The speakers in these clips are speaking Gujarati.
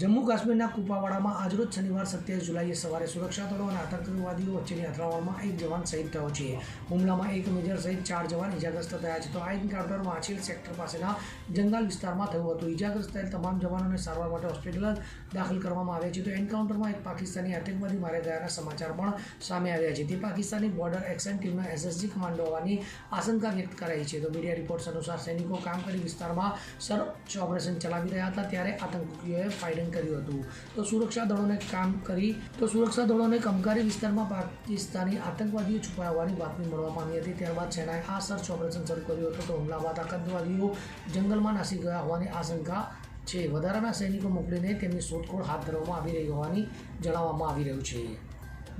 કાશ્મીરના કુપાવાડામાં આજરોજ શનિવાર સત્યાવીસ જુલાઈએ સવારે સુરક્ષા દળો અને આતંકવાદીઓ વચ્ચેની અથડામણમાં એક જવાન શહીદ થયો છે. હુમલામાં એક મેજર સહિત ચાર જવાન ઇજાગ્રસ્ત થયા છે. તો આ એન્કાઉન્ટર માછીલ સેક્ટર પાસેના જંગલ વિસ્તારમાં થયું હતું. ઇજાગ્રસ્ત થયેલ તમામ જવાનોને સારવાર માટે હોસ્પિટલ દાખલ કરવામાં આવ્યા છે. તો એન્કાઉન્ટરમાં એક પાકિસ્તાની આતંકવાદી માર્યા ગયાના સમાચાર પણ સામે આવ્યા છે. તે પાકિસ્તાની બોર્ડર એક્શન ટીમના એસએસજી કમાન્ડો હોવાની આશંકા વ્યક્ત કરાઈ છે. તો મીડિયા રિપોર્ટ્સ અનુસાર સૈનિકો કામ કરી વિસ્તારમાં સર્ચ ઓપરેશન ચલાવી રહ્યા હતા. ત્યારે આતંકીઓએ ફાયરિંગ કર્યું હતું. તો સુરક્ષા દળોને કામ કરી, તો સુરક્ષા દળોને કમકારી વિસ્તારમાં પાકિસ્તાની આતંકવાદીઓ છુપાયા હોવાની બાતમી મળવા પામી હતી. ત્યારબાદ સેનાએ આ સર્ચ ઓપરેશન શરૂ કર્યું હતું. તો હુમલા બાદ આતંકવાદીઓ જંગલમાં નાસી ગયા હોવાની આશંકા છે. વધારાના સૈનિકો મોકલીને તેમની શોધખોળ હાથ ધરવામાં આવી રહી હોવાની જણાવવામાં આવી રહ્યું છે.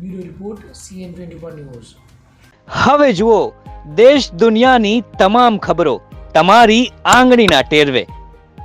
Bureau report, CN twenty news. હવે જુઓ, દેશ દુનિયાની તમામ ખબરો તમારી આંગળીના ટેરવે.